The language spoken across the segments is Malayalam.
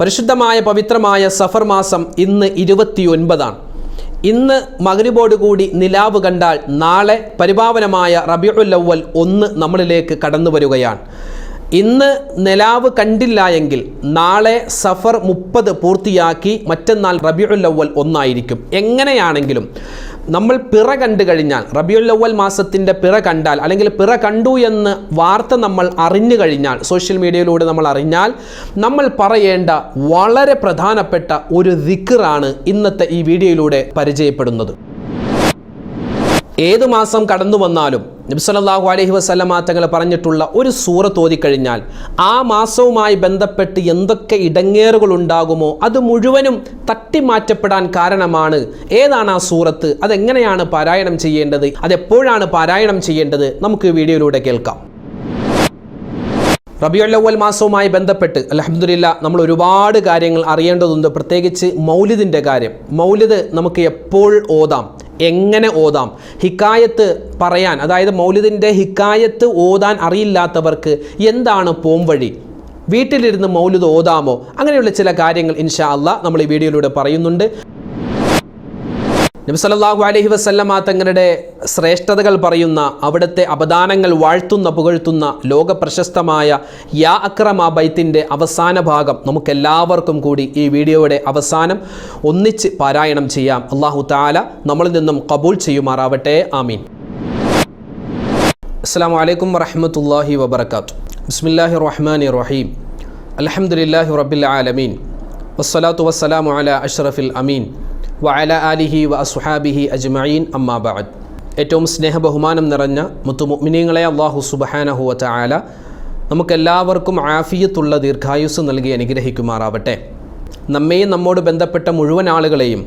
പരിശുദ്ധമായ പവിത്രമായ സഫർ മാസം ഇന്ന് ഇരുപത്തിയൊൻപതാണ്. ഇന്ന് മകരിബോട് കൂടി നിലാവ് കണ്ടാൽ നാളെ പരിപാവനമായ റബിയുൽ ലവ്വൽ ഒന്ന് നമ്മളിലേക്ക് കടന്നു വരികയാണ് ഇന്ന് നിലാവ് കണ്ടില്ല എങ്കിൽ നാളെ സഫർ മുപ്പത് പൂർത്തിയാക്കി മറ്റന്നാൾ റബിയുൽ അവൽ ഒന്നായിരിക്കും. എങ്ങനെയാണെങ്കിലും നമ്മൾ പിറ കണ്ടു കഴിഞ്ഞാൽ റബിയുൽ അവൽ മാസത്തിന്റെ പിറ കണ്ടാൽ അല്ലെങ്കിൽ പിറ കണ്ടു എന്ന് വാർത്ത നമ്മൾ അറിഞ്ഞു കഴിഞ്ഞാൽ സോഷ്യൽ മീഡിയയിലൂടെ നമ്മൾ അറിഞ്ഞാൽ നമ്മൾ പറയേണ്ട വളരെ പ്രധാനപ്പെട്ട ഒരു ദിക്കറാണ് ഇന്നത്തെ ഈ വീഡിയോയിലൂടെ പരിചയപ്പെടുന്നത്. ഏത് മാസം കടന്നു വന്നാലും നബ്സലല്ലാഹു അലഹി വസല്ലമ തങ്ങൾ പറഞ്ഞിട്ടുള്ള ഒരു സൂറത്ത് ഓതിക്കഴിഞ്ഞാൽ ആ മാസവുമായി ബന്ധപ്പെട്ട് എന്തൊക്കെ ഇടങ്ങേറുകൾ ഉണ്ടാകുമോ അത് മുഴുവനും തട്ടിമാറ്റപ്പെടാൻ കാരണമാണ്. ഏതാണ് ആ സൂറത്ത്? അതെങ്ങനെയാണ് പാരായണം ചെയ്യേണ്ടത്? അതെപ്പോഴാണ് പാരായണം ചെയ്യേണ്ടത്? നമുക്ക് വീഡിയോയിലൂടെ കേൾക്കാം. റബിയുള്ളവൽ മാസവുമായി ബന്ധപ്പെട്ട് അലഹമില്ല നമ്മൾ ഒരുപാട് കാര്യങ്ങൾ അറിയേണ്ടതുണ്ട്. പ്രത്യേകിച്ച് മൗലിദിന്റെ കാര്യം. മൗലിദ് നമുക്ക് എപ്പോൾ ഓതാം? എങ്ങനെ ഓതാം? ഹിക്കായത്ത് പറയാൻ അതായത് മൗലിദിന്റെ ഹിക്കായത്ത് ഓതാൻ അറിയില്ലാത്തവർക്ക് എന്താണ് പോംവഴി വീട്ടിലിരുന്ന് മൗലിദ് ഓതാമോ? അങ്ങനെയുള്ള ചില കാര്യങ്ങൾ ഇൻഷാ അള്ളാ നമ്മൾ ഈ വീഡിയോയിലൂടെ പറയുന്നുണ്ട്. നബി സല്ലല്ലാഹു അലൈഹി വസല്ലമ തങ്ങളുടെ ശ്രേഷ്ഠതകൾ പറയുന്ന അവിടുത്തെ അപദാനങ്ങൾ വാഴ്ത്തുന്ന പുകഴ്ത്തുന്ന ലോക പ്രശസ്തമായ യാ അക്രമ ബൈത്തിന്റെ അവസാന ഭാഗം നമുക്കെല്ലാവർക്കും കൂടി ഈ വീഡിയോയുടെ അവസാനം ഒന്നിച്ച് പാരായണം ചെയ്യാം. അള്ളാഹു താല നമ്മളിൽ നിന്നും കബൂൾ ചെയ്യുമാറാവട്ടെ. ആമീൻ. അസ്സാം വലൈക്കും വറഹമത്തല്ലാഹി വബർക്കാത്തു ബിസ്മില്ലാഹി റഹ്മാൻ റഹീം. അലഹമുല്ലാഹി റബ്ബിൽ ആലമീൻ. വസ്സലാത്തു വസ്സലാമു അല അഷ്റഫിൽ അമീൻ. വഅല ആലിഹി വ അസുഹാബിഹി അജ്മഈൻ അമ്മാ ബഅദ്. ഏറ്റവും സ്നേഹബഹുമാനം നിറഞ്ഞ മുത്തുമുഅ്മിനീങ്ങളെ അള്ളാഹു സുബ്ഹാനഹു വ തആല നമുക്കെല്ലാവർക്കും ആഫിയത്തുള്ള ദീർഘായുസ് നൽകി അനുഗ്രഹിക്കുമാറാവട്ടെ. നമ്മെയും നമ്മോട് ബന്ധപ്പെട്ട മുഴുവൻ ആളുകളെയും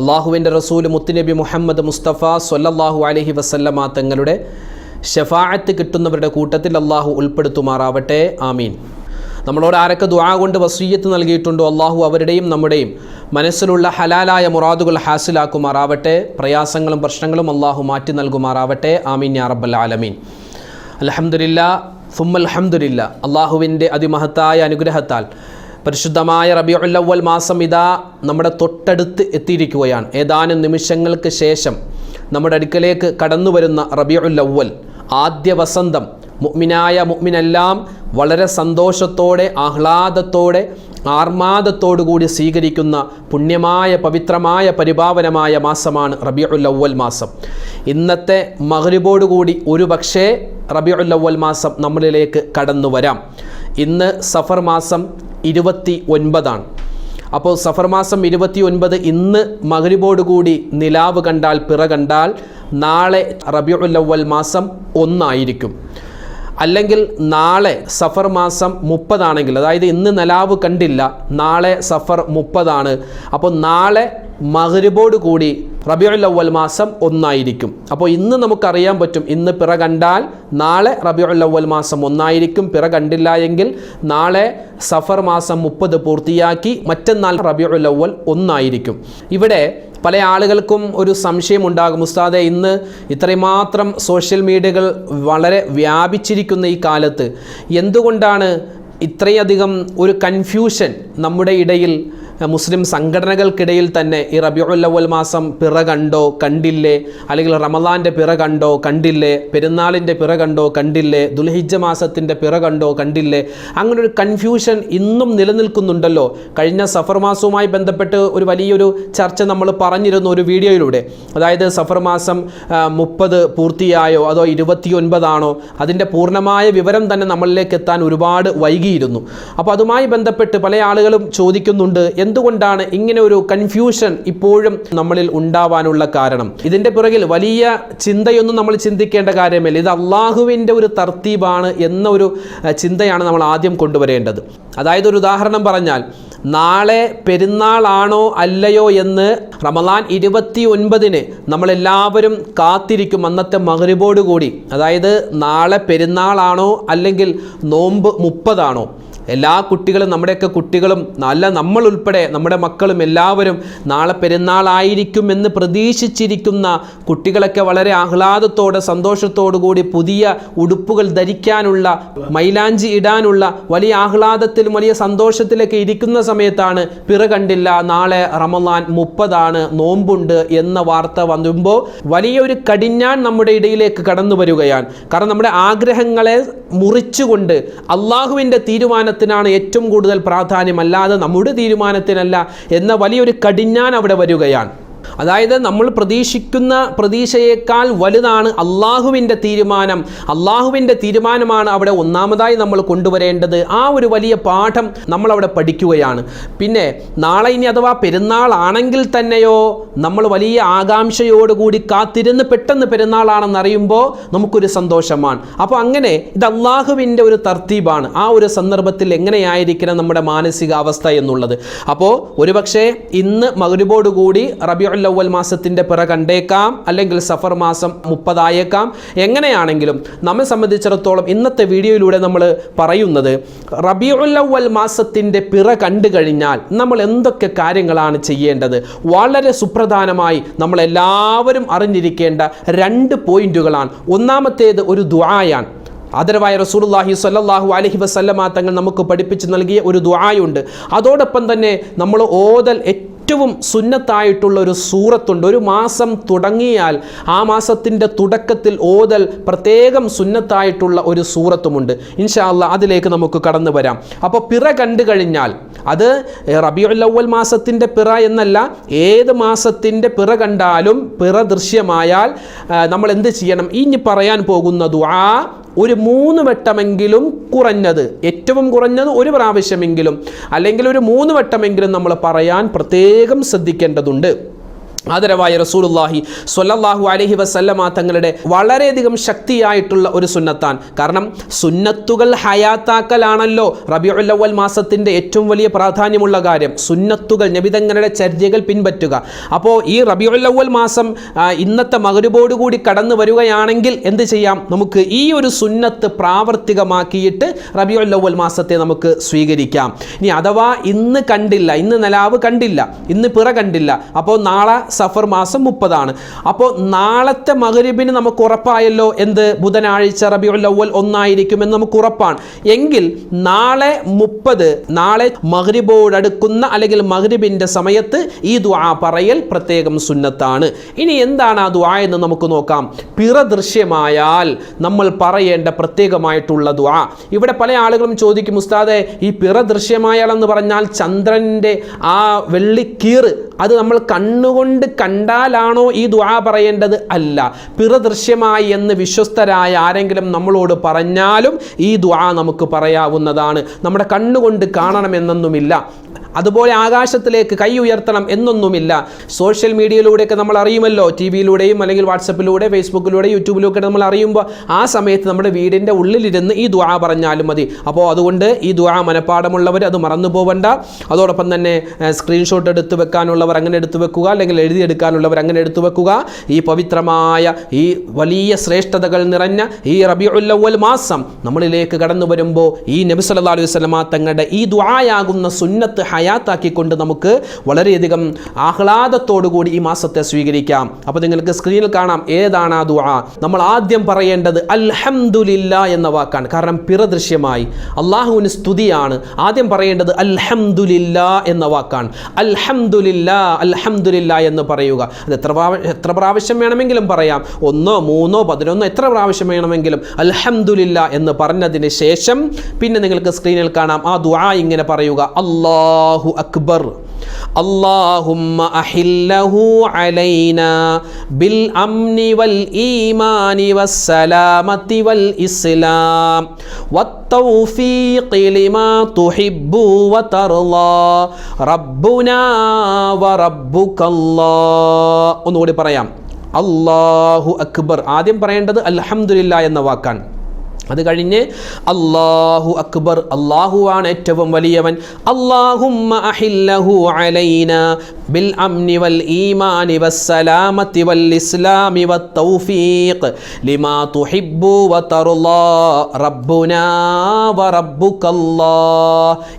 അള്ളാഹുവിന്റെ റസൂൽ മുത്തുനബി മുഹമ്മദ് മുസ്തഫ സൊല്ലാഹു അലഹി വസല്ലമ തങ്ങളുടെ ഷഫാഅത്ത് കിട്ടുന്നവരുടെ കൂട്ടത്തിൽ അള്ളാഹു ഉൾപ്പെടുത്തുമാറാവട്ടെ. ആമീൻ. നമ്മളോട് ആരൊക്കെ ദുആ കൊണ്ട് വസീയത്ത് നൽകിയിട്ടുണ്ടോ അള്ളാഹു അവരുടെയും നമ്മുടെയും മനസ്സിലുള്ള ഹലാലായ മുറാദുകൾ ഹാസിലാക്കുമാറാവട്ടെ പ്രയാസങ്ങളും പ്രശ്നങ്ങളും അള്ളാഹു മാറ്റി നൽകുമാറാവട്ടെ. ആമീൻ യാ റബ്ബൽ ആലമീൻ. അലഹമുല്ല ഫുമ്മൽഹമുല്ല അള്ളാഹുവിന്റെ അതിമഹത്തായ അനുഗ്രഹത്താൽ പരിശുദ്ധമായ റബിയുല്ലവൽ മാസം ഇതാ നമ്മുടെ തൊട്ടടുത്ത് എത്തിയിരിക്കുകയാണ്. ഏതാനും നിമിഷങ്ങൾക്ക് ശേഷം നമ്മുടെ അടുക്കലേക്ക് കടന്നു വരുന്ന റബിയുല്ലവൽ ആദ്യ വസന്തം മുഅ്മിനായ മുഗ്മിനെല്ലാം വളരെ സന്തോഷത്തോടെ ആഹ്ലാദത്തോടെ ആർമാദത്തോടുകൂടി സ്വീകരിക്കുന്ന പുണ്യമായ പവിത്രമായ പരിപാവനമായ മാസമാണ് അവൽ മാസം. ഇന്നത്തെ മഹരിബോടുകൂടി ഒരു പക്ഷേ അവൽ മാസം നമ്മളിലേക്ക് കടന്നു വരാം. ഇന്ന് സഫർ മാസം ഇരുപത്തി ഒൻപതാണ് അപ്പോൾ സഫർ മാസം ഇരുപത്തി ഒൻപത് ഇന്ന് മകരിബോടുകൂടി നിലാവ് കണ്ടാൽ പിറ കണ്ടാൽ നാളെ റബിയുല്ലവൽ മാസം ഒന്നായിരിക്കും. അല്ലെങ്കിൽ നാളെ സഫർ മാസം മുപ്പതാണെങ്കിൽ അതായത് ഇന്ന് നിലാവ് കണ്ടില്ല നാളെ സഫർ മുപ്പതാണ്. അപ്പോൾ നാളെ മകരുബോട് കൂടി റബിയുൽ അവൽ മാസം ഒന്നായിരിക്കും. അപ്പോൾ ഇന്ന് നമുക്കറിയാൻ പറ്റും ഇന്ന് പിറ കണ്ടാൽ നാളെ റബിയുൽ അവൽ മാസം ഒന്നായിരിക്കും. പിറ കണ്ടില്ല എങ്കിൽ നാളെ സഫർ മാസം മുപ്പത് പൂർത്തിയാക്കി മറ്റന്നാൾ റബിയുൽ അവൽ ഒന്നായിരിക്കും. ഇവിടെ പല ആളുകൾക്കും ഒരു സംശയം ഉണ്ടാകും. ഉസ്താദെ ഇന്ന് ഇത്രമാത്രം സോഷ്യൽ മീഡിയകൾ വളരെ വ്യാപിച്ചിരിക്കുന്ന ഈ കാലത്ത് എന്തുകൊണ്ടാണ് ഇത്രയധികം ഒരു കൺഫ്യൂഷൻ നമ്മുടെ ഇടയിൽ മുസ്ലിം സംഘടനകൾക്കിടയിൽ തന്നെ ഈ റബിയുല്ലവൽ മാസം പിറ കണ്ടോ കണ്ടില്ലേ? അല്ലെങ്കിൽ റമദാന്റെ പിറ കണ്ടോ കണ്ടില്ലേ? പെരുന്നാളിന്റെ പിറ കണ്ടോ കണ്ടില്ലേ? ദുൽഹിജ മാസത്തിന്റെ പിറ കണ്ടോ കണ്ടില്ലേ? അങ്ങനെ ഒരു കൺഫ്യൂഷൻ ഇന്നും നിലനിൽക്കുന്നുണ്ടല്ലോ. കഴിഞ്ഞ സഫർ മാസവുമായി ബന്ധപ്പെട്ട് ഒരു വലിയൊരു ചർച്ച നമ്മൾ പറഞ്ഞിരുന്നു ഒരു വീഡിയോയിലൂടെ. അതായത് സഫർ മാസം മുപ്പത് പൂർത്തിയായോ അതോ ഇരുപത്തിയൊൻപതാണോ? അതിന്റെ പൂർണമായ വിവരം തന്നെ നമ്മളിലേക്ക് എത്താൻ ഒരുപാട് വൈകിയിരുന്നു. അപ്പോൾ അതുമായി ബന്ധപ്പെട്ട് പല ആളുകളും ചോദിക്കുന്നുണ്ട് എന്തുകൊണ്ടാണ് ഇങ്ങനെ ഒരു കൺഫ്യൂഷൻ ഇപ്പോഴും നമ്മളിൽ ഉണ്ടാവാനുള്ള കാരണം? ഇതിന്റെ പുറകിൽ വലിയ ചിന്തയൊന്നും നമ്മൾ ചിന്തിക്കേണ്ട കാര്യമില്ല. ഇത് അള്ളാഹുവിന്റെ ഒരു തർത്തീബാണ് എന്ന ഒരു ചിന്തയാണ് നമ്മൾ ആദ്യം കൊണ്ടുവരേണ്ടത്. അതായത് ഒരു ഉദാഹരണം പറഞ്ഞാൽ നാളെ പെരുന്നാളാണോ അല്ലയോ എന്ന് റമദാൻ ഇരുപത്തി ഒൻപതിന് നമ്മളെല്ലാവരും കാത്തിരിക്കും അന്നത്തെ മകരിബോട് കൂടി. അതായത് നാളെ പെരുന്നാളാണോ അല്ലെങ്കിൽ നോമ്പ് മുപ്പതാണോ? എല്ലാ കുട്ടികളും നമ്മുടെയൊക്കെ കുട്ടികളും നല്ല നമ്മൾ ഉൾപ്പെടെ നമ്മുടെ മക്കളും എല്ലാവരും നാളെ പെരുന്നാളായിരിക്കും എന്ന് പ്രതീക്ഷിച്ചിരിക്കുന്ന കുട്ടികളൊക്കെ വളരെ ആഹ്ലാദത്തോടെ സന്തോഷത്തോടു കൂടി പുതിയ ഉടുപ്പുകൾ ധരിക്കാനുള്ള മൈലാഞ്ചി ഇടാനുള്ള വലിയ ആഹ്ലാദത്തിലും വലിയ സന്തോഷത്തിലൊക്കെ ഇരിക്കുന്ന സമയത്താണ് പിറ കണ്ടില്ല നാളെ റമലാൻ മുപ്പതാണ് നോമ്പുണ്ട് എന്ന വാർത്ത വന്നുമ്പോൾ വലിയൊരു കടിഞ്ഞാൻ നമ്മുടെ ഇടയിലേക്ക് കടന്നു വരികയാണ്. കാരണം നമ്മുടെ ആഗ്രഹങ്ങളെ മുറിച്ചുകൊണ്ട് അള്ളാഹുവിന്റെ തീരുമാനത്തിനാണ് ഏറ്റവും കൂടുതൽ പ്രാധാന്യം അല്ലാതെ നമ്മുടെ തീരുമാനത്തിനല്ല എന്ന വലിയൊരു കടിഞ്ഞാൻ അവിടെ വരികയാണ്. അതായത് നമ്മൾ പ്രതീക്ഷിക്കുന്ന പ്രതീക്ഷയേക്കാൾ വലുതാണ് അള്ളാഹുവിന്റെ തീരുമാനം. അള്ളാഹുവിന്റെ തീരുമാനമാണ് അവിടെ ഒന്നാമതായി നമ്മൾ കൊണ്ടുവരേണ്ടത്. ആ ഒരു വലിയ പാഠം നമ്മൾ അവിടെ പഠിക്കുകയാണ്. പിന്നെ നാളെ ഇനി അഥവാ പെരുന്നാൾ ആണെങ്കിൽ തന്നെയോ നമ്മൾ വലിയ ആകാംക്ഷയോടുകൂടി കാത്തിരുന്ന് പെട്ടെന്ന് പെരുന്നാളാണെന്ന് അറിയുമ്പോൾ നമുക്കൊരു സന്തോഷമാണ്. അപ്പോൾ അങ്ങനെ ഇത് അള്ളാഹുവിന്റെ ഒരു തർത്തീബാണ്. ആ ഒരു സന്ദർഭത്തിൽ എങ്ങനെയായിരിക്കണം നമ്മുടെ മാനസികാവസ്ഥ എന്നുള്ളത്. അപ്പോൾ ഒരുപക്ഷെ ഇന്ന് മകരുബോടുകൂടി റബിയുൽ അവൽ മാസത്തിന്റെ പിറ കണ്ടേക്കാം അല്ലെങ്കിൽ സഫർ മാസം മുപ്പതായേക്കാം. എങ്ങനെയാണെങ്കിലും നമ്മെ സംബന്ധിച്ചിടത്തോളം ഇന്നത്തെ വീഡിയോയിലൂടെ നമ്മൾ പറയുന്നത് റബിയുൽ അവൽ മാസത്തിന്റെ പിറ കണ്ടു കഴിഞ്ഞാൽ നമ്മൾ എന്തൊക്കെ കാര്യങ്ങളാണ് ചെയ്യേണ്ടത്? വളരെ സുപ്രധാനമായി നമ്മളെല്ലാവരും അറിഞ്ഞിരിക്കേണ്ട രണ്ട് പോയിന്റുകളാണ്. ഒന്നാമത്തേത് ഒരു ദ്വായാണ് ആദരവായ റസൂലുള്ളാഹി സ്വല്ലല്ലാഹു അലൈഹി വസല്ലമ തങ്ങൾ നമുക്ക് പഠിപ്പിച്ച് നൽകിയ ഒരു ദുആയുണ്ട്. അതോടൊപ്പം തന്നെ നമ്മൾ ഓതൽ ഏറ്റവും സുന്നത്തായിട്ടുള്ള ഒരു സൂറത്തുണ്ട്. ഒരു മാസം തുടങ്ങിയാൽ ആ മാസത്തിന്റെ തുടക്കത്തിൽ ഓതൽ പ്രത്യേകം സുന്നത്തായിട്ടുള്ള ഒരു സൂറത്തുമുണ്ട്. ഇൻഷാല്ല അതിലേക്ക് നമുക്ക് കടന്നു വരാം. അപ്പോൾ പിറ കണ്ടു കഴിഞ്ഞാൽ അത് റബിയുല്ലവൽ മാസത്തിന്റെ പിറ എന്നല്ല ഏത് മാസത്തിന്റെ പിറ കണ്ടാലും പിറ ദൃശ്യമായാൽ നമ്മൾ എന്ത് ചെയ്യണം? ഇനി പറയാൻ പോകുന്ന ദുആ ഒരു മൂന്ന് വട്ടമെങ്കിലും കുറഞ്ഞത് ഏറ്റവും കുറഞ്ഞത് ഒരു പ്രാവശ്യമെങ്കിലും അല്ലെങ്കിൽ ഒരു മൂന്ന് വട്ടമെങ്കിലും നമ്മൾ പറയാൻ പ്രത്യേകം ശ്രദ്ധിക്കേണ്ടതുണ്ട്. ആദരവായ റസൂലുള്ളാഹി സ്വല്ലല്ലാഹു അലൈഹി വസല്ലമ തങ്ങളുടെ വളരെയധികം ശക്തിയായിട്ടുള്ള ഒരു സുന്നത്താൻ കാരണം സുന്നത്തുകൾ ഹയാത്താക്കലാണല്ലോ റബീഉൽ അവൽ മാസത്തിന്റെ ഏറ്റവും വലിയ പ്രാധാന്യമുള്ള കാര്യം. സുന്നത്തുകൾ നബിതങ്ങളുടെ ചര്യകൾ പിൻപറ്റുക. അപ്പോൾ ഈ റബീഉൽ അവൽ മാസം ഇന്നത്തെ മകരുബോടുകൂടി കടന്നു വരികയാണെങ്കിൽ എന്ത് ചെയ്യാം? നമുക്ക് ഈ ഒരു സുന്നത്ത് പ്രാവർത്തികമാക്കിയിട്ട് റബീഉൽ അവൽ മാസത്തെ നമുക്ക് സ്വീകരിക്കാം. ഇനി അഥവാ ഇന്ന് കണ്ടില്ല ഇന്ന് നിലാവ് കണ്ടില്ല ഇന്ന് പിറ കണ്ടില്ല അപ്പോൾ നാളെ സഫർ മാസം മുപ്പതാണ്. അപ്പോൾ നാളത്തെ മകരീബിന് നമുക്ക് ഉറപ്പായല്ലോ എന്ത്? ബുധനാഴ്ച റബിയുൽ അവൽ ഒന്നായിരിക്കുമെന്ന് നമുക്ക് ഉറപ്പാണ്. എങ്കിൽ നാളെ മുപ്പത് നാളെ മകരിബോടടുക്കുന്ന അല്ലെങ്കിൽ മകരീബിന്റെ സമയത്ത് ഈ ദുആ പറയൽ പ്രത്യേകം സുന്നത്താണ്. ഇനി എന്താണ് ആ ദുആ എന്ന് നമുക്ക് നോക്കാം. പിറ ദൃശ്യമായാൽ നമ്മൾ പറയേണ്ട പ്രത്യേകമായിട്ടുള്ള ദുആ. ഇവിടെ പല ആളുകളും ചോദിക്കും ഉസ്താദെ ഈ പിറ ദൃശ്യമായാൽ എന്ന് പറഞ്ഞാൽ ചന്ദ്രന്റെ ആ വെള്ളിക്കീറ് അത് നമ്മൾ കണ്ണുകൊണ്ട് കണ്ടാലാണോ ഈ ദുആ പറയേണ്ടത്? അല്ല. പിറദൃശ്യമായി എന്ന് വിശ്വസ്തരായ ആരെങ്കിലും നമ്മളോട് പറഞ്ഞാലും ഈ ദുആ നമുക്ക് പറയാവുന്നതാണ്. നമ്മുടെ കണ്ണുകൊണ്ട് കാണണമെന്നൊന്നുമില്ല. അതുപോലെ ആകാശത്തിലേക്ക് കൈ ഉയർത്തണം എന്നൊന്നുമില്ല. സോഷ്യൽ മീഡിയയിലൂടെയൊക്കെ നമ്മൾ അറിയുമല്ലോ. ടി വിയിലൂടെയും അല്ലെങ്കിൽ വാട്സപ്പിലൂടെ ഫേസ്ബുക്കിലൂടെ യൂട്യൂബിലൂടെ നമ്മൾ അറിയുമ്പോൾ ആ സമയത്ത് നമ്മുടെ വീടിന്റെ ഉള്ളിലിരുന്ന് ഈ ദുആ പറഞ്ഞാലും മതി. അപ്പോൾ അതുകൊണ്ട് ഈ ദുആ മനഃപ്പാടമുള്ളവർ അത് മറന്നു പോവണ്ട. അതോടൊപ്പം തന്നെ സ്ക്രീൻഷോട്ട് എടുത്ത് വെക്കാനുള്ളവർ അങ്ങനെ എടുത്തു വെക്കുക. അല്ലെങ്കിൽ എഴുതിയെടുക്കാനുള്ളവർ അങ്ങനെ എടുത്തു വെക്കുക. ഈ പവിത്രമായ ഈ വലിയ ശ്രേഷ്ഠതകൾ നിറഞ്ഞ ഈ റബി അവ്വൽ മാസം നമ്മളിലേക്ക് കടന്നു വരുമ്പോൾ ഈ നബി സല്ലല്ലാഹു അലൈഹി വസല്ലമ തങ്ങളുടെ ഈ ദുആയാകുന്ന സുന്നത്ത് ഹയാത്താക്കിക്കൊണ്ട് നമുക്ക് വളരെയധികം ആഹ്ലാദത്തോടു കൂടി ഈ മാസത്തെ സ്വീകരിക്കാം. അപ്പോൾ നിങ്ങൾക്ക് സ്ക്രീനിൽ കാണാം ഏതാണ് ആ ദുആ. നമ്മൾ ആദ്യം പറയേണ്ടത് അൽഹംദുലില്ല എന്ന വാക്കാണ്. കാരണം പിറദൃശ്യമായി. അള്ളാഹുവിന് സ്തുതിയാണ്. ആദ്യം പറയേണ്ടത് അൽഹംദുലില്ല എന്ന വാക്കാണ്. അൽഹംദുലില്ല അൽഹംദുലില്ല എന്ന് പറയുക. അത് എത്ര എത്ര പ്രാവശ്യം വേണമെങ്കിലും പറയാം. ഒന്നോ മൂന്നോ പതിനൊന്നോ എത്ര പ്രാവശ്യം വേണമെങ്കിലും അൽഹംദുലില്ല എന്ന് പറഞ്ഞതിന് ശേഷം പിന്നെ നിങ്ങൾക്ക് സ്ക്രീനിൽ കാണാം. ആ ദുആ ഇങ്ങനെ പറയുക. അല്ലാഹു അക്ബർ اللهم أحله علينا بالأمن والإيمان والسلامة والإسلام والتوفيق لما تحب وترضى ربنا وربك الله ഒന്നുകൂടി പറയാം അള്ളാഹു അക്ബർ ആദ്യം പറയേണ്ടത് അൽഹംദുലില്ല എന്ന വാക്കാണ് അത് കഴിഞ്ഞ് അള്ളാഹു അക്ബർ അള്ളാഹുവാണ് ഏറ്റവും വലിയവൻ. അള്ളാഹുമ്മ അഹില്ലഹു അലൈന ബിൽ അംനി വൽ ഈമാനി വസ്സലാമത്തി വൽ ഇസ്ലാമി വത്തൗഫീഖ് ലിമാ തുഹിബ്ബു വതറുല്ലാ റബ്ബുനാ വറബ്ബുകല്ലാ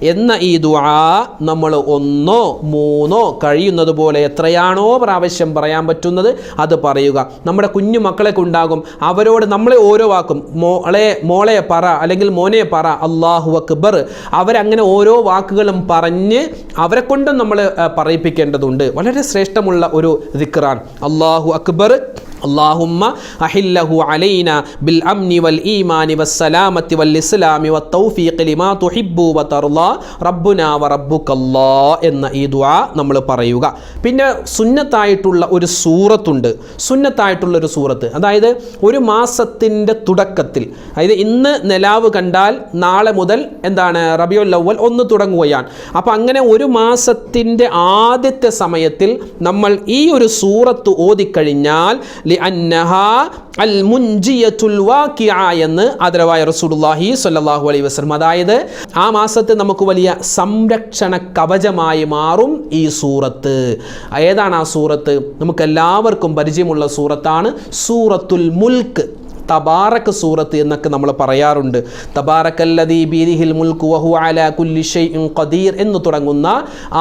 എന്ന ഈ ദുആ നമ്മൾ ഒന്നോ മൂന്നോ കഴിയുന്നത് പോലെ എത്രയാണോ പ്രാവശ്യം പറയാൻ പറ്റുന്നത് അത് പറയുക. നമ്മുടെ കുഞ്ഞു മക്കളെ കൊണ്ടാകും. അവരോട് നമ്മളെ ഓരോ വാക്കും. മോളെ മോളെ പറ അല്ലെങ്കിൽ മോനെ പറ അള്ളാഹു അക്ബർ. അവരങ്ങനെ ഓരോ വാക്കുകളും പറഞ്ഞ് അവരെ കൊണ്ടും നമ്മൾ പറയിപ്പിക്കേണ്ടതുണ്ട്. വളരെ ശ്രേഷ്ഠമുള്ള ഒരു ദിക്റാൻ അള്ളാഹു അക്ബർ. اللهم أحله علينا بالأمن والإيمان والسلامة والإسلام والتوفيق لما تحب وترضى ربنا وربك الله എന്ന ഈ ദുആ നമ്മൾ പറയുക പിന്നെ സുന്നത്തായിട്ടുള്ള ഒരു സൂറത്തുണ്ട് സുന്നത്തായിട്ടുള്ള ഒരു സൂറത്ത് അതായത് ഒരു മാസത്തിൻ്റെ തുടക്കത്തിൽ അതായത് ഇന്ന് നിലാവ് കണ്ടാൽ നാളെ മുതൽ എന്താണ് റബിയുൽ അവൽ ഒന്ന് തുടങ്ങുകയാണ് അപ്പോൾ അങ്ങനെ ഒരു മാസത്തിൻ്റെ ആദ്യത്തെ സമയത്തിൽ നമ്മൾ ഈ ഒരു സൂറത്ത് ഓതിക്കഴിഞ്ഞാൽ ലി അന്നഹ അൽ മുൻജിയത്തുൽ വാക്കിയ എന്ന് ആദരവായ റസൂലുള്ളാഹി സ്വല്ലല്ലാഹു അലൈഹി വസല്ലം. അതായത് ആ മാസത്തെ നമുക്ക് വലിയ സംരക്ഷണ കവചമായി മാറും ഈ സൂറത്ത്. ഏതാണ് ആ സൂറത്ത്? നമുക്ക് എല്ലാവർക്കും പരിചയമുള്ള സൂറത്താണ് സൂറത്തുൽ മുൽക്ക്. തബാറക്ക് സൂറത്ത് എന്നൊക്കെ നമ്മൾ പറയാറുണ്ട്. തബാറക്കല്ലദീ ബീരിഹിൽ മുൽക്ക് വഹു അല കുല്ലി ഷൈഇൻ ഖദീർ എന്ന് തുടങ്ങുന്ന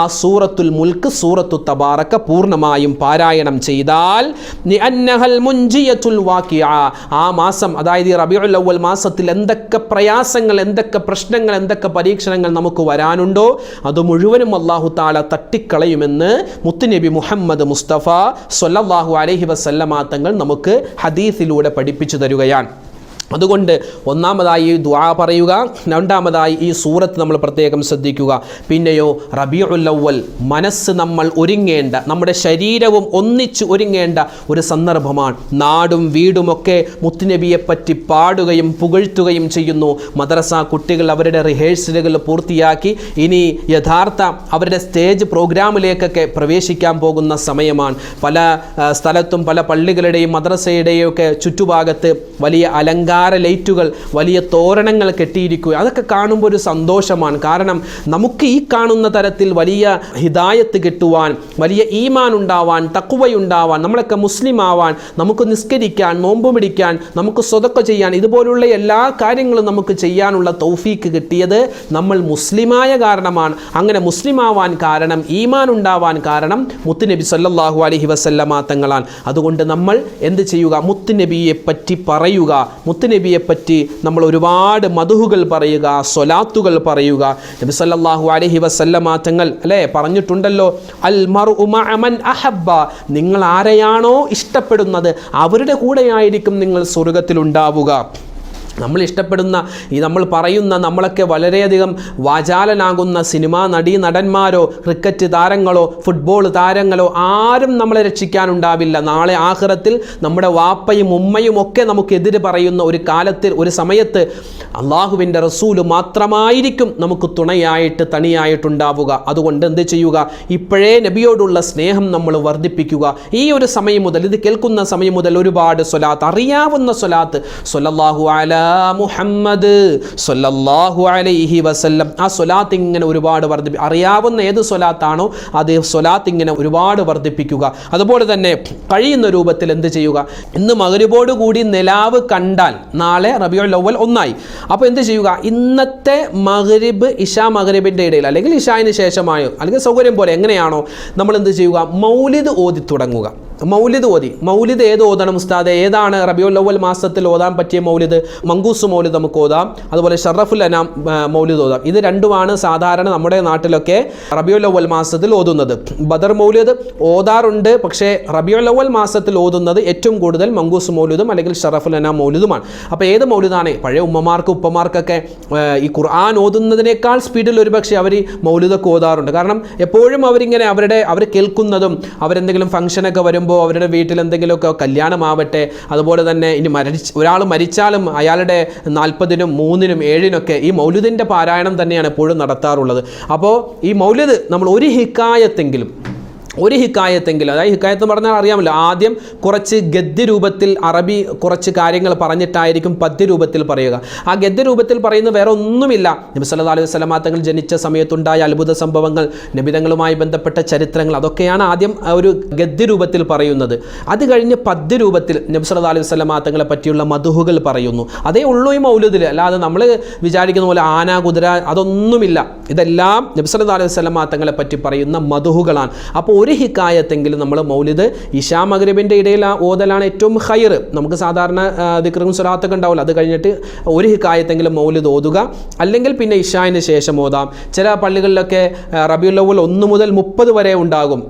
ആ സൂറത്തുൽ മുൽക്ക് സൂറത്തു തബാറക്ക പൂർണമായും പാരായണം ചെയ്താൽ ആ മാസം അതായത് റബിയുൽ അവൽ മാസത്തിൽ എന്തൊക്കെ പ്രയാസങ്ങൾ എന്തൊക്കെ പ്രശ്നങ്ങൾ എന്തൊക്കെ പരീക്ഷണങ്ങൾ നമുക്ക് വരാനുണ്ടോ അത് മുഴുവനും അള്ളാഹു താല തട്ടിക്കളയുമെന്ന് മുത്തുനബി മുഹമ്മദ് മുസ്തഫ സൊല്ലാഹു അലഹി വസല്ലമാ തങ്ങൾ നമുക്ക് ഹദീസിലൂടെ പഠിപ്പിച്ചു തരുകയാണ് അതുകൊണ്ട് ഒന്നാമതായി ദ്വാ പറയുക രണ്ടാമതായി ഈ സൂറത്ത് നമ്മൾ പ്രത്യേകം ശ്രദ്ധിക്കുക. പിന്നെയോ റബിയുല്ലവൽ മനസ്സ് നമ്മൾ ഒരുങ്ങേണ്ട നമ്മുടെ ശരീരവും ഒന്നിച്ച് ഒരുങ്ങേണ്ട ഒരു സന്ദർഭമാണ്. നാടും വീടുമൊക്കെ മുത്തുനബിയെ പറ്റി പാടുകയും പുകഴ്ത്തുകയും ചെയ്യുന്നു. മദ്രസ കുട്ടികൾ അവരുടെ റിഹേഴ്സലുകൾ പൂർത്തിയാക്കി ഇനി യഥാർത്ഥ അവരുടെ സ്റ്റേജ് പ്രോഗ്രാമിലേക്കൊക്കെ പ്രവേശിക്കാൻ പോകുന്ന സമയമാണ്. പല സ്ഥലത്തും പല പള്ളികളുടെയും മദ്രസയുടെയും ഒക്കെ ചുറ്റുഭാഗത്ത് വലിയ അലങ്കാര ലൈറ്റുകൾ വലിയ തോരണങ്ങൾ കെട്ടിയിരിക്കുക. അതൊക്കെ കാണുമ്പോൾ ഒരു സന്തോഷമാണ്. കാരണം നമുക്ക് ഈ കാണുന്ന തരത്തിൽ വലിയ ഹിദായത്ത് കിട്ടുവാൻ വലിയ ഈമാൻ ഉണ്ടാവാൻ തക്കുവയുണ്ടാവാൻ നമ്മളൊക്കെ മുസ്ലിം ആവാൻ നമുക്ക് നിസ്കരിക്കാൻ നോമ്പ് പിടിക്കാൻ നമുക്ക് സ്വതക്ക ചെയ്യാൻ ഇതുപോലുള്ള എല്ലാ കാര്യങ്ങളും നമുക്ക് ചെയ്യാനുള്ള തൗഫീക്ക് കിട്ടിയത് നമ്മൾ മുസ്ലിമായ കാരണമാണ്. അങ്ങനെ മുസ്ലിം ആവാൻ കാരണം ഈമാൻ ഉണ്ടാവാൻ കാരണം മുത്തുനബി സല്ലാഹു അലഹി വസല്ലമ തങ്ങളാണ്. അതുകൊണ്ട് നമ്മൾ എന്ത് ചെയ്യുക? മുത്തുനബിയെ പറ്റി പറയുക. മുത്തുനബിയെ പറ്റി നമ്മൾ ഒരുപാട് മധുഹുകൾ പറയുക സ്വലാത്തുകൾ പറയുക. നബി സല്ലാഹു അലഹി വസല്ലമ തങ്ങൾ അല്ലേ പറഞ്ഞിട്ടുണ്ടല്ലോ അൽ മർഉ മഅ മൻ അഹബ്ബ നിങ്ങൾ ആരെയാണോ ഇഷ്ടപ്പെടുന്നത് അവരുടെ കൂടെയായിരിക്കും നിങ്ങൾ സ്വർഗത്തിലുണ്ടാവുക. നമ്മൾ ഇഷ്ടപ്പെടുന്ന ഈ നമ്മൾ പറയുന്ന നമ്മളൊക്കെ വളരെയധികം വാചാലനാകുന്ന സിനിമാ നടീ നടന്മാരോ ക്രിക്കറ്റ് താരങ്ങളോ ഫുട്ബോൾ താരങ്ങളോ ആരും നമ്മളെ രക്ഷിക്കാനുണ്ടാവില്ല. നാളെ ആഹ്റത്തിൽ നമ്മുടെ വാപ്പയും ഉമ്മയും ഒക്കെ നമുക്കെതിര് പറയുന്ന ഒരു കാലത്തിൽ ഒരു സമയത്ത് അള്ളാഹുവിന്റെ റസൂൽ മാത്രമായിരിക്കും നമുക്ക് തുണയായിട്ട് തണിയായിട്ടുണ്ടാവുക. അതുകൊണ്ട് എന്ത് ചെയ്യുക? ഇപ്പോഴേ നബിയോടുള്ള സ്നേഹം നമ്മൾ വർദ്ധിപ്പിക്കുക. ഈ ഒരു സമയം മുതൽ ഇത് കേൾക്കുന്ന സമയം മുതൽ ഒരുപാട് സ്വലാത്ത് അറിയാവുന്ന സ്വലാത്ത് സ്വല്ലല്ലാഹു അലാ മുഹമ്മദ് സ്വല്ലല്ലാഹു അലൈഹി വസല്ലം. ആ സ്വലാത്ത് ഇങ്ങനെ ഒരുപാട് വർദ്ധിപ്പി അറിയാവുന്ന ഏത് സ്വലാത്താണോ അത് സ്വലാത്ത് ഇങ്ങനെ ഒരുപാട് വർദ്ധിപ്പിക്കുക. അതുപോലെ തന്നെ കഴിയുന്ന രൂപത്തിൽ എന്ത് ചെയ്യുക? ഇന്ന് മകരിബോട് കൂടി നിലാവ് കണ്ടാൽ നാളെ റബിയുൽ അവൽ ഒന്നായി. അപ്പോൾ എന്ത് ചെയ്യുക? ഇന്നത്തെ മകരിബ് ഇഷാ മകരിബിന്റെ ഇടയിൽ അല്ലെങ്കിൽ ഇഷായിന് ശേഷമായോ അല്ലെങ്കിൽ സൗകര്യം പോലെ എങ്ങനെയാണോ നമ്മൾ എന്ത് ചെയ്യുക? മൗലിദ് ഓതി തുടങ്ങുക. മൗലിദ് ഓതി. മൗലിദ് ഏത് ഓതണം ഉസ്താദ്? ഏതാണ് റബിയുൽ അവൽ മാസത്തിൽ ഓതാൻ പറ്റിയ മൗലിദ്? മങ്കൂസ് മൗലിദ് നമുക്ക് ഓതാം. അതുപോലെ ഷറഫുൽ അനാം മൗലിദ് ഓതാം. ഇത് രണ്ടുമാണ് സാധാരണ നമ്മുടെ നാട്ടിലൊക്കെ റബിയുൽ അവൽ മാസത്തിൽ ഓതുന്നത്. ബദർ മൗലിദ് ഓതാറുണ്ട് പക്ഷേ റബിയുൽ അവൽ മാസത്തിൽ ഓതുന്നത് ഏറ്റവും കൂടുതൽ മങ്കൂസ് മൗലിദും അല്ലെങ്കിൽ ഷറഫുൽ അനാം മൗലിദുമാണ്. അപ്പോൾ ഏത് മൗലിദാണ്? പഴയ ഉമ്മമാർക്ക് ഉപ്പമാർക്കൊക്കെ ഈ ഖുർആൻ ഓതുന്നതിനേക്കാൾ സ്പീഡിൽ ഒരുപക്ഷെ അവർ മൗലിദൊക്കെ ഓതാറുണ്ട്. കാരണം എപ്പോഴും അവരിങ്ങനെ അവരുടെ അവർ കേൾക്കുന്നതും അവരെന്തെങ്കിലും ഫംഗ്ഷനൊക്കെ വരുമ്പോൾ അവരുടെ വീട്ടിൽ എന്തെങ്കിലുമൊക്കെ കല്യാണമാവട്ടെ അതുപോലെ തന്നെ ഇനി മരിച്ച് ഒരാൾ മരിച്ചാലും അയാളുടെ നാൽപ്പതിനും മൂന്നിനും ഏഴിനൊക്കെ ഈ മൗലിദിന്റെ പാരായണം തന്നെയാണ് എപ്പോഴും നടത്താറുള്ളത്. അപ്പോൾ ഈ മൗലിദ് നമ്മൾ ഒരു ഹിക്കായത്തെങ്കിലും ഒരു ഹിക്കായത്തെങ്കിലും അതായത് ഹിക്കായത്ത് എന്ന് പറഞ്ഞാൽ അറിയാമല്ലോ ആദ്യം കുറച്ച് ഗദ്യ രൂപത്തിൽ അറബി കുറച്ച് കാര്യങ്ങൾ പറഞ്ഞിട്ടായിരിക്കും പദ്യ രൂപത്തിൽ പറയുക. ആ ഗദ്യ രൂപത്തിൽ പറയുന്ന വേറെ ഒന്നുമില്ല. നബി സല്ലല്ലാഹു അലൈഹി വസല്ലമ തങ്ങൾ ജനിച്ച സമയത്തുണ്ടായ അത്ഭുത സംഭവങ്ങൾ നബിതങ്ങളുമായി ബന്ധപ്പെട്ട ചരിത്രങ്ങൾ അതൊക്കെയാണ് ആദ്യം ഒരു ഗദ്യ രൂപത്തിൽ പറയുന്നത്. അത് കഴിഞ്ഞ് പദ്യ രൂപത്തിൽ നബി സല്ലല്ലാഹു അലൈഹി വസല്ലമ തങ്ങളെ പറ്റിയുള്ള മധുഹുകൾ പറയുന്നു. അതേ ഉള്ളൂ ഈ മൗലുദിൽ. അല്ലാതെ നമ്മൾ വിചാരിക്കുന്ന പോലെ ആന കുതിര അതൊന്നുമില്ല. ഇതെല്ലാം നബി സല്ലല്ലാഹു അലൈഹി വസല്ലമ തങ്ങളെ പറ്റി പറയുന്ന മധുഹുകളാണ്. അപ്പോൾ ഒരു ഹിക്കായത്തെങ്കിലും നമ്മൾ മൗലിദ് ഇഷാ മഗ്രിബിന്റെ ഇടയിൽ ആ ഓതലാണ് ഏറ്റവും ഹയർ നമുക്ക് സാധാരണ ദിക്റും സ്വലാത്തൊക്കെ ഉണ്ടാവില്ല അത് കഴിഞ്ഞിട്ട് ഒരു ഹിക്കായത്തെങ്കിലും മൗലിദ് ഓതുക. അല്ലെങ്കിൽ പിന്നെ ഇഷായിന് ശേഷം ഓതാം. ചില പള്ളികളിലൊക്കെ റബിയുള്ളവൽ ഒന്ന് മുതൽ മുപ്പത് വരെ ഉണ്ടാകും.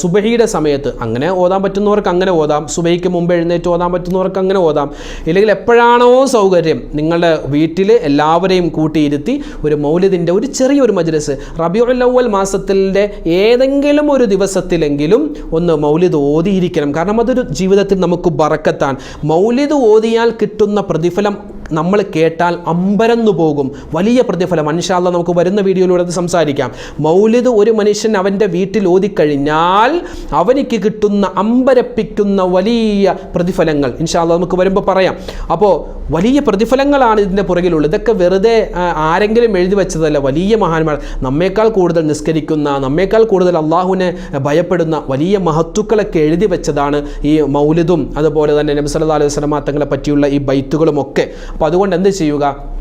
സുബഹിയുടെ സമയത്ത് അങ്ങനെ ഓതാൻ പറ്റുന്നവർക്ക് അങ്ങനെ ഓതാം. സുബഹിക്ക് മുമ്പ് എഴുന്നേറ്റ് ഓതാൻ പറ്റുന്നവർക്ക് അങ്ങനെ ഓതാം. ഇല്ലെങ്കിൽ എപ്പോഴാണോ സൗകര്യം നിങ്ങളുടെ വീട്ടിൽ എല്ലാവരെയും കൂട്ടിയിരുത്തി ഒരു മൗലിദിന്റെ ഒരു ചെറിയൊരു മജ്ലിസ്. റബിയുള്ളവൽ മാസത്തിന്റെ ഏതെങ്കിലും ഒരു ദിവസത്തിലെങ്കിലും ഒന്ന് മൗലിദ് ഓതിയിരിക്കണം. കാരണം അതൊരു ജീവിതത്തിൽ നമുക്ക് ബറക്കത്താണ്. മൗലിദ് ഓതിയാൽ കിട്ടുന്ന പ്രതിഫലം നമ്മൾ കേട്ടാൽ അമ്പരന്നു പോകും. വലിയ പ്രതിഫലം. അൻഷാല്ല നമുക്ക് വരുന്ന വീഡിയോയിലൂടെ അത് സംസാരിക്കാം. മൗലിദ് ഒരു മനുഷ്യൻ അവന്റെ വീട്ടിൽ ഓതിക്കഴിഞ്ഞാൽ അവനിക്ക് കിട്ടുന്ന അമ്പരപ്പിക്കുന്ന വലിയ പ്രതിഫലങ്ങൾ. ഇൻഷാല്ല നമുക്ക് വരുമ്പോൾ പറയാം. അപ്പോൾ വലിയ പ്രതിഫലങ്ങളാണ് ഇതിന്റെ പുറകിലുള്ളത്. ഇതൊക്കെ വെറുതെ ആരെങ്കിലും എഴുതി വെച്ചതല്ല. വലിയ മഹാന്മാർ. നമ്മേക്കാൾ കൂടുതൽ നിസ്കരിക്കുന്ന നമ്മേക്കാൾ കൂടുതൽ അള്ളാഹുവിനെ ഭയപ്പെടുന്ന വലിയ മഹത്തുക്കളൊക്കെ എഴുതി വെച്ചതാണ് ഈ മൗലിദും. അതുപോലെ തന്നെ നബി അലൈഹി സ്വലമാ തങ്ങളെ പറ്റിയുള്ള ഈ ബൈത്തുകളും ഒക്കെ. അപ്പോൾ അതുകൊണ്ട് എന്ത് ചെയ്യുക?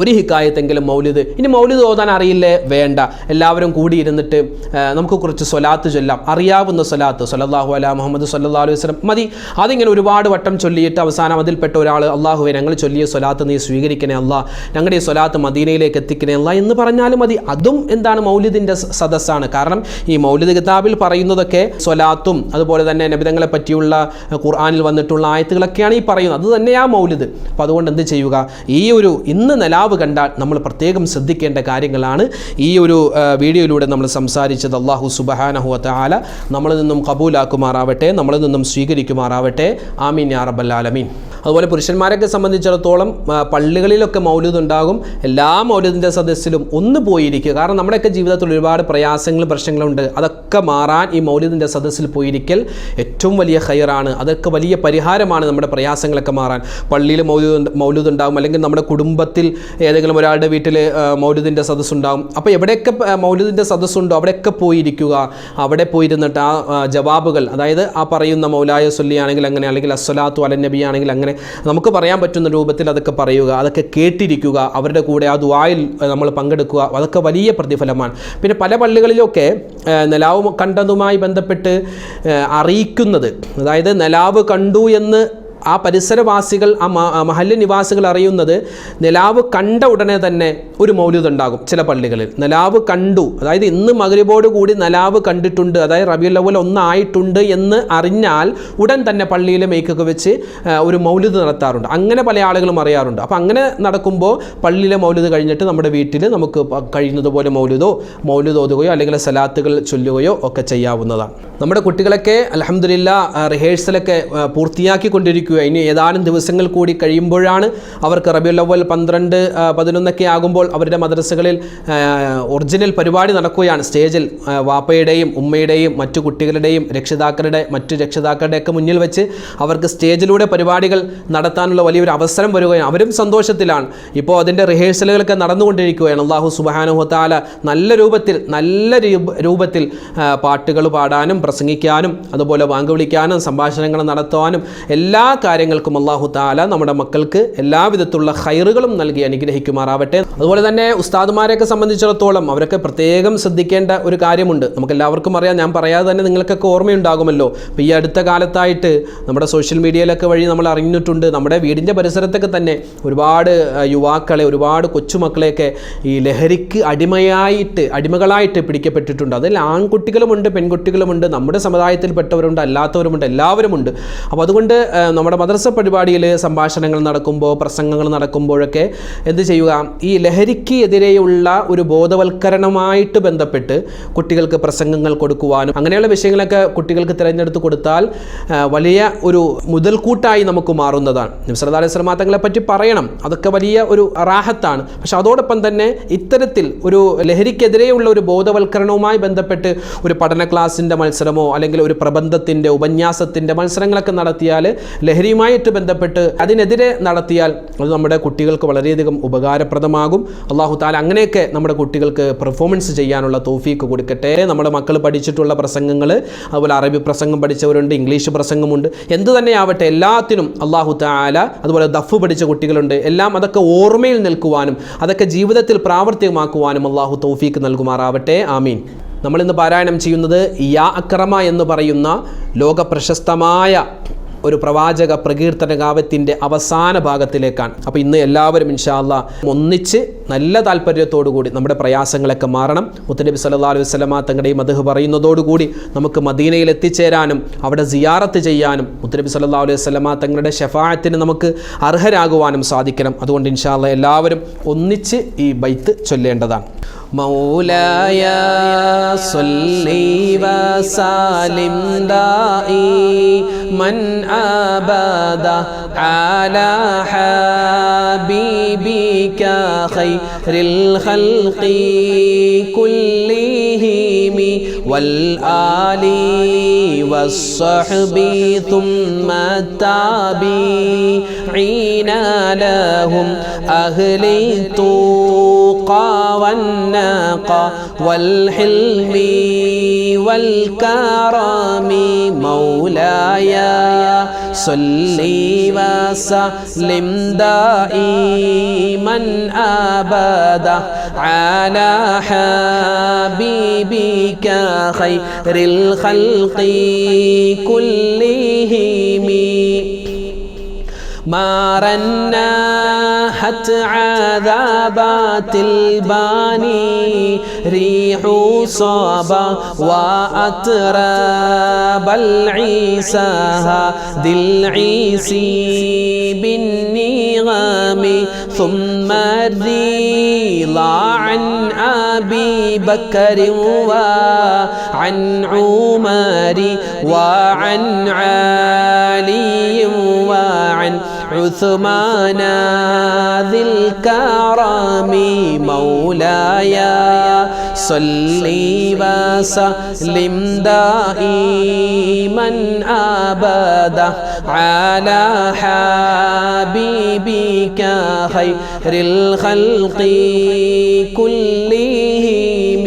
ഒരു ഹിക്കായത്തെങ്കിലും മൗലിദ്. ഇനി മൗലിദ് ഓതാൻ അറിയില്ലേ? വേണ്ട. എല്ലാവരും കൂടിയിരുന്നിട്ട് നമുക്ക് കുറച്ച് സ്വലാത്ത് ചൊല്ലാം. അറിയാവുന്ന സ്വലാത്ത് സല്ലല്ലാഹു അല മുഹമ്മദ് സല്ലാ അലൈഹി വസ്ലം മതി. അതിങ്ങനെ ഒരുപാട് വട്ടം ചൊല്ലിയിട്ട് അവസാനം അതിൽപ്പെട്ട ഒരാൾ അള്ളാഹുവെ ഞങ്ങൾ ചൊല്ലിയ സ്വലാത്ത് നീ സ്വീകരിക്കണേ അല്ല. ഞങ്ങളുടെ ഈ സ്വലാത്ത് മദീനയിലേക്ക് എത്തിക്കണേ അല്ല എന്ന് പറഞ്ഞാലും മതി. അതും എന്താണ് മൗലിദിന്റെ സദസ്സാണ്. കാരണം ഈ മൗലിദ് കിതാബിൽ പറയുന്നതൊക്കെ സ്വലാത്തും അതുപോലെ തന്നെ നബിതങ്ങളെ പറ്റിയുള്ള ഖുർആാനിൽ വന്നിട്ടുള്ള ആയത്തുകളൊക്കെയാണ് ഈ പറയുന്നത്. അത് തന്നെയാ മൗലിദ്. അപ്പോൾ അതുകൊണ്ട് എന്ത് ചെയ്യുക? ഈ ഒരു ഇന്ന് നിലാവ് കണ്ടാൽ നമ്മൾ പ്രത്യേകം ശ്രദ്ധിക്കേണ്ട കാര്യങ്ങളാണ്. ഈ ഒരു വീഡിയോയിലൂടെ നമ്മൾ സംസാരിച്ചത് അള്ളാഹു സുബഹാനഹു താല നമ്മളിൽ നിന്നും കബൂലാക്കുമാറാവട്ടെ നമ്മളിൽ നിന്നും സ്വീകരിക്കുമാറാവട്ടെ. ആമീൻ യാ അതുപോലെ പുരുഷന്മാരൊക്കെ സംബന്ധിച്ചിടത്തോളം പള്ളികളിലൊക്കെ മൗലിദ് ഉണ്ടാകും. എല്ലാ മൗലൂദിന്റെ സദസ്സിലും ഒന്ന് പോയിരിക്കുക. കാരണം നമ്മുടെയൊക്കെ ജീവിതത്തിൽ ഒരുപാട് പ്രയാസങ്ങളും പ്രശ്നങ്ങളുണ്ട്. അതൊക്കെ മാറാൻ ഈ മൗലൂദിന്റെ സദസ്സിൽ പോയിരിക്കൽ ഏറ്റവും വലിയ ഹയറാണ് അതൊക്കെ വലിയ പരിഹാരമാണ് നമ്മുടെ പ്രയാസങ്ങളൊക്കെ മാറാൻ. പള്ളിയിൽ മൗലിദ് മൗലിദ് ഉണ്ടാകും അല്ലെങ്കിൽ നമ്മുടെ കുടുംബത്തിൽ ഏതെങ്കിലും ഒരാളുടെ വീട്ടിൽ മൗലൂദിന്റെ സദസ്സ് ഉണ്ടാകും അപ്പോൾ എവിടെയൊക്കെ മൗലൂദിന്റെ സദസ്സുണ്ടോ അവിടെയൊക്കെ പോയിരിക്കുക. അവിടെ പോയിരുന്നിട്ട് ആ ജവാബുകൾ അതായത് ആ പറയുന്ന മൗലായ സൊല്ലിയാണെങ്കിൽ അങ്ങനെ അല്ലെങ്കിൽ അസ്വലാത്തു അലനബി ആണെങ്കിൽ അങ്ങനെ നമുക്ക് പറയാൻ പറ്റുന്ന രൂപത്തിൽ അതൊക്കെ പറയുക അതൊക്കെ കേട്ടിരിക്കുക അവരുടെ കൂടെ ആ ദുആയിൽ നമ്മൾ പങ്കെടുക്കുക അതൊക്കെ വലിയ പ്രതിഫലമാണ്. പിന്നെ പല പള്ളികളിലൊക്കെ നിലാവ് കണ്ടതുമായി ബന്ധപ്പെട്ട് അറിയിക്കുന്നത് അതായത് നിലാവ് കണ്ടു എന്ന് ആ പരിസരവാസികൾ ആ മഹല്ല് നിവാസികൾ അറിയുന്നത് നിലാവ് കണ്ട ഉടനെ തന്നെ ഒരു മൗല്യത ഉണ്ടാകും ചില പള്ളികളിൽ. നിലാവ് കണ്ടു. അതായത് ഇന്ന് മകരിബോട് കൂടി നിലാവ് കണ്ടിട്ടുണ്ട്. അതായത് റബിയുൽ അവൽ ഒന്നായിട്ടുണ്ട് എന്ന് അറിഞ്ഞാൽ ഉടൻ തന്നെ പള്ളിയിൽ മേക്കൊക്കെ വെച്ച് ഒരു മൗല്യത നടത്താറുണ്ട്. അങ്ങനെ പല ആളുകളും അറിയാറുണ്ട്. അപ്പോൾ അങ്ങനെ നടക്കുമ്പോൾ പള്ളിയിലെ മൗല്യത കഴിഞ്ഞിട്ട് നമ്മുടെ വീട്ടിൽ നമുക്ക് കഴിയുന്നതുപോലെ മൗല്യതോ മൗല്യത ഓതുകയോ അല്ലെങ്കിൽ സലാത്തുകൾ ചൊല്ലുകയോ ഒക്കെ ചെയ്യാവുന്നതാണ്. നമ്മുടെ കുട്ടികളൊക്കെ അലഹമില്ല റിഹേഴ്സലൊക്കെ പൂർത്തിയാക്കി പൂർത്തിയാക്കിക്കൊണ്ടിരിക്കുക. ഇനി ഏതാനും ദിവസങ്ങൾ കൂടി കഴിയുമ്പോഴാണ് അവർക്ക് റബിയുൽ അവൽ പന്ത്രണ്ട് പതിനൊന്നൊക്കെ ആകുമ്പോൾ അവരുടെ മദ്രസകളിൽ ഒറിജിനൽ പരിപാടി നടക്കുകയാണ്. സ്റ്റേജിൽ വാപ്പയുടെയും ഉമ്മയുടെയും മറ്റു കുട്ടികളുടെയും രക്ഷിതാക്കളുടെ മറ്റു രക്ഷിതാക്കളുടെയൊക്കെ മുന്നിൽ വെച്ച് അവർക്ക് സ്റ്റേജിലൂടെ പരിപാടികൾ നടത്താനുള്ള വലിയൊരു അവസരം വരികയാണ്. അവരും സന്തോഷത്തിലാണ്. ഇപ്പോൾ അതിന്റെ റിഹേഴ്സലുകളൊക്കെ നടന്നുകൊണ്ടിരിക്കുകയാണ്. അള്ളാഹു സുബാനുഹത്താല നല്ല രൂപത്തിൽ നല്ല രൂപത്തിൽ പാട്ടുകൾ പാടാനും പ്രസംഗിക്കാനും അതുപോലെ വാങ്ക് വിളിക്കാനും സംഭാഷണങ്ങൾ നടത്തുവാനും എല്ലാ കാര്യങ്ങൾക്കും അള്ളാഹു താല നമ്മുടെ മക്കൾക്ക് എല്ലാവിധത്തിലുള്ള ഹൈറുകളും നൽകി അനുഗ്രഹിക്കുമാറാവട്ടെ. അതുപോലെ തന്നെ ഉസ്താദുമാരെയൊക്കെ സംബന്ധിച്ചിടത്തോളം അവരൊക്കെ പ്രത്യേകം ശ്രദ്ധിക്കേണ്ട ഒരു കാര്യമുണ്ട്. നമുക്ക് എല്ലാവർക്കും അറിയാം ഞാൻ പറയാതെ തന്നെ നിങ്ങൾക്കൊക്കെ ഓർമ്മയുണ്ടാകുമല്ലോ. അപ്പോൾ ഈ അടുത്ത കാലത്തായിട്ട് നമ്മുടെ സോഷ്യൽ മീഡിയയിലൊക്കെ വഴി നമ്മൾ അറിഞ്ഞിട്ടുണ്ട്. നമ്മുടെ വീടിന്റെ പരിസരത്തൊക്കെ തന്നെ ഒരുപാട് യുവാക്കളെ ഒരുപാട് കൊച്ചുമക്കളെയൊക്കെ ഈ ലഹരിക്ക് അടിമയായിട്ട് അടിമകളായിട്ട് പിടിക്കപ്പെട്ടിട്ടുണ്ട്. അതിൽ ആൺകുട്ടികളുമുണ്ട് പെൺകുട്ടികളുമുണ്ട്. നമ്മുടെ സമുദായത്തിൽപ്പെട്ടവരുണ്ട് അല്ലാത്തവരുമുണ്ട് എല്ലാവരുമുണ്ട്. അപ്പോൾ അതുകൊണ്ട് നമ്മുടെ മദ്രസ പരിപാടിയിൽ സംഭാഷണങ്ങൾ നടക്കുമ്പോൾ പ്രസംഗങ്ങൾ നടക്കുമ്പോഴൊക്കെ എന്ത് ചെയ്യുക ഈ ലഹരിക്ക് എതിരെയുള്ള ഒരു ബോധവൽക്കരണമായിട്ട് ബന്ധപ്പെട്ട് കുട്ടികൾക്ക് പ്രസംഗങ്ങൾ കൊടുക്കുവാനും അങ്ങനെയുള്ള വിഷയങ്ങളൊക്കെ കുട്ടികൾക്ക് തിരഞ്ഞെടുത്ത് കൊടുത്താൽ വലിയ ഒരു മുതൽക്കൂട്ടായി നമുക്ക് മാറുന്നതാണ്. നബ്സല്ലാ അലൈഹി തങ്ങളെ പറ്റി പറയണം അതൊക്കെ വലിയ ഒരു റാഹത്താണ്. പക്ഷെ അതോടൊപ്പം തന്നെ ഇത്തരത്തിൽ ഒരു ലഹരിക്കെതിരെയുള്ള ഒരു ബോധവൽക്കരണവുമായി ബന്ധപ്പെട്ട് ഒരു പഠന ക്ലാസിന്റെ മത്സരം മത്സരമോ അല്ലെങ്കിൽ ഒരു പ്രബന്ധത്തിന്റെ ഉപന്യാസത്തിന്റെ മത്സരങ്ങളൊക്കെ നടത്തിയാൽ ലഹരിയുമായിട്ട് ബന്ധപ്പെട്ട് അതിനെതിരെ നടത്തിയാൽ അത് നമ്മുടെ കുട്ടികൾക്ക് വളരെയധികം ഉപകാരപ്രദമാകും. അള്ളാഹു താല അങ്ങനെയൊക്കെ നമ്മുടെ കുട്ടികൾക്ക് പെർഫോമൻസ് ചെയ്യാനുള്ള തോഫീക്ക് കൊടുക്കട്ടെ. നമ്മുടെ മക്കൾ പഠിച്ചിട്ടുള്ള പ്രസംഗങ്ങൾ അതുപോലെ അറബി പ്രസംഗം പഠിച്ചവരുണ്ട് ഇംഗ്ലീഷ് പ്രസംഗമുണ്ട് എന്തു തന്നെയാവട്ടെ എല്ലാത്തിനും അള്ളാഹു താല അതുപോലെ ദഫ് പഠിച്ച കുട്ടികളുണ്ട് എല്ലാം അതൊക്കെ ഓർമ്മയിൽ നിൽക്കുവാനും അതൊക്കെ ജീവിതത്തിൽ പ്രാവർത്തികമാക്കുവാനും അള്ളാഹു തോഫീക്ക് നൽകുമാറാവട്ടെ. ആമീൻ. നമ്മളിന്ന് പാരായണം ചെയ്യുന്നത് യാ അക്രമ എന്ന് പറയുന്ന ലോക പ്രശസ്തമായ ഒരു പ്രവാചക പ്രകീർത്തന കാവ്യത്തിന്റെ അവസാന ഭാഗത്തിലേക്കാണ്. അപ്പോൾ ഇന്ന് എല്ലാവരും ഇൻഷാല്ല ഒന്നിച്ച് നല്ല താല്പര്യത്തോടുകൂടി നമ്മുടെ പ്രയാസങ്ങളൊക്കെ മാറണം. മുത്തനബി സല്ലാ അലൈഹി വസ്ലമ തങ്ങളുടെ ഈ മധു പറയുന്നതോടുകൂടി നമുക്ക് മദീനയിൽ എത്തിച്ചേരാനും അവിടെ സിയാറത്ത് ചെയ്യാനും മുത്തനബി സല്ലാ അലൈഹി വസ്ലമ തങ്ങളുടെ ഷഫായത്തിന് നമുക്ക് അർഹരാകുവാനും സാധിക്കണം. അതുകൊണ്ട് ഇൻഷാല്ല എല്ലാവരും ഒന്നിച്ച് ഈ ബൈത്ത് ചൊല്ലേണ്ടതാണ്. مولاي صل وسلم دائما ابدا على حبيبك خير الخلق كلهم والآل والصحب ثم التابعين لهم. أهل التقى والنقى والحلم والكرم مولاي صل وسلم دائما أبدا على حبيبك خير الخلق كلهم ما رنحت عذابات الباني. ريح صابا وأتراب العيسى ذي العيسي بالنغام. ثم الرضا عن أبي بكر وعن عمر وعن علي عثمان ذي الكرم مولاي. صل وسلم دائما أبدا على حبيبك خير الخلق كلهم.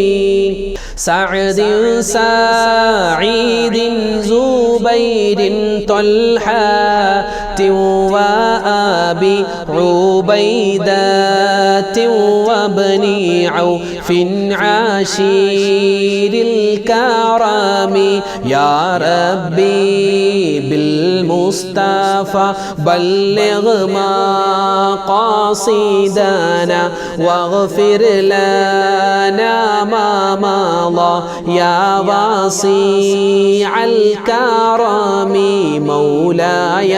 سعد سعيد زبير طلحة وأبي عبيدة وابن عوف عشير الكرم يا ربي بالمصطفى بلغ مقاصدنا واغفر لنا ما مضى. يا واسع الكرم مولاي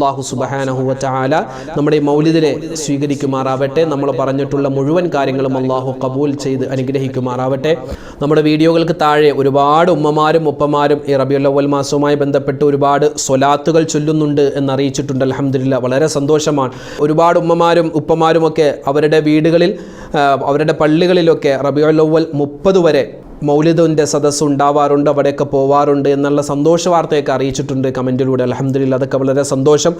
അള്ളാഹു സുബഹാനഹുവ നമ്മുടെ മൗലിദിനെ സ്വീകരിക്കുമാറാവട്ടെ. നമ്മൾ പറഞ്ഞിട്ടുള്ള മുഴുവൻ കാര്യങ്ങളും അള്ളാഹു കബൂൽ ചെയ്ത് അനുഗ്രഹിക്കുമാറാവട്ടെ. നമ്മുടെ വീഡിയോകൾക്ക് താഴെ ഒരുപാട് ഉമ്മമാരും ഉപ്പമാരും ഈ റബിയുല്ലവൽ മാസവുമായി ബന്ധപ്പെട്ട് ഒരുപാട് സ്വലാത്തുകൾ ചൊല്ലുന്നുണ്ട് എന്നറിയിച്ചിട്ടുണ്ട്. അലഹമില്ല വളരെ സന്തോഷമാണ്. ഒരുപാട് ഉമ്മമാരും ഉപ്പമാരുമൊക്കെ അവരുടെ വീടുകളിൽ അവരുടെ പള്ളികളിലൊക്കെ റബിയുൽ മുപ്പത് വരെ മൗലിദിന്റെ സദസ്സ് ഉണ്ടാവാറുണ്ട് അവിടെയൊക്കെ പോവാറുണ്ട് എന്നുള്ള സന്തോഷ വാർത്തയൊക്കെ അറിയിച്ചിട്ടുണ്ട് കമന്റിലൂടെ. അലഹമ്മദില്ല അതൊക്കെ വളരെ സന്തോഷം.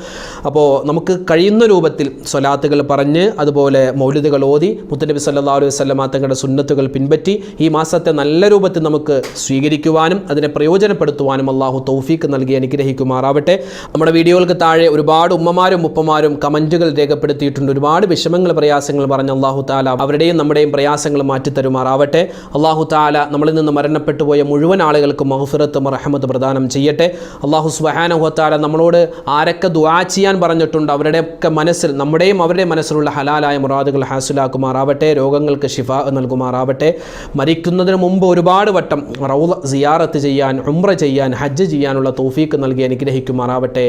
അപ്പോൾ നമുക്ക് കഴിയുന്ന രൂപത്തിൽ സ്വലാത്തുകൾ പറഞ്ഞ് അതുപോലെ മൗലിദുകൾ ഓതി മുത്തനബി സല്ലാ അലൈഹി വസ്ലമ തങ്ങളുടെ സുന്നത്തുകൾ പിൻപറ്റി ഈ മാസത്തെ നല്ല രൂപത്തിൽ നമുക്ക് സ്വീകരിക്കുവാനും അതിനെ പ്രയോജനപ്പെടുത്തുവാനും അള്ളാഹു തൗഫീക്ക് നൽകി അനുഗ്രഹിക്കുമാറാവട്ടെ. നമ്മുടെ വീഡിയോകൾക്ക് താഴെ ഒരുപാട് ഉമ്മമാരും ഉപ്പമാരും കമന്റുകൾ രേഖപ്പെടുത്തിയിട്ടുണ്ട്. ഒരുപാട് വിഷമങ്ങൾ പ്രയാസങ്ങൾ പറഞ്ഞ അള്ളാഹു താല അവരുടെയും നമ്മുടെയും പ്രയാസങ്ങൾ മാറ്റിത്തരുമാറാവട്ടെ. അള്ളാഹു താല നമ്മളിൽ നിന്ന് മരണപ്പെട്ടു പോയ മുഴുവൻ ആളുകൾക്കും മഹഫിറത്തും റഹമത്ത് പ്രദാനം ചെയ്യട്ടെ. അള്ളാഹു സുബഹാനഹുത്താല നമ്മളോട് ആരൊക്കെ ദുആ ചെയ്യാൻ പറഞ്ഞിട്ടുണ്ട് അവരുടെയൊക്കെ മനസ്സിൽ നമ്മുടെയും അവരുടെ മനസ്സിലുള്ള ഹലാലായ മുറാദുകൾ ഹാസിലാക്കുമാറാവട്ടെ രോഗങ്ങൾക്ക് ഷിഫ നൽകുമാറാവട്ടെ. മരിക്കുന്നതിന് മുമ്പ് ഒരുപാട് വട്ടം റൗള സിയാറത്ത് ചെയ്യാൻ ഉംറ ചെയ്യാൻ ഹജ്ജ് ചെയ്യാനുള്ള തോഫീക്ക് നൽകി അനുഗ്രഹിക്കുമാറാവട്ടെ.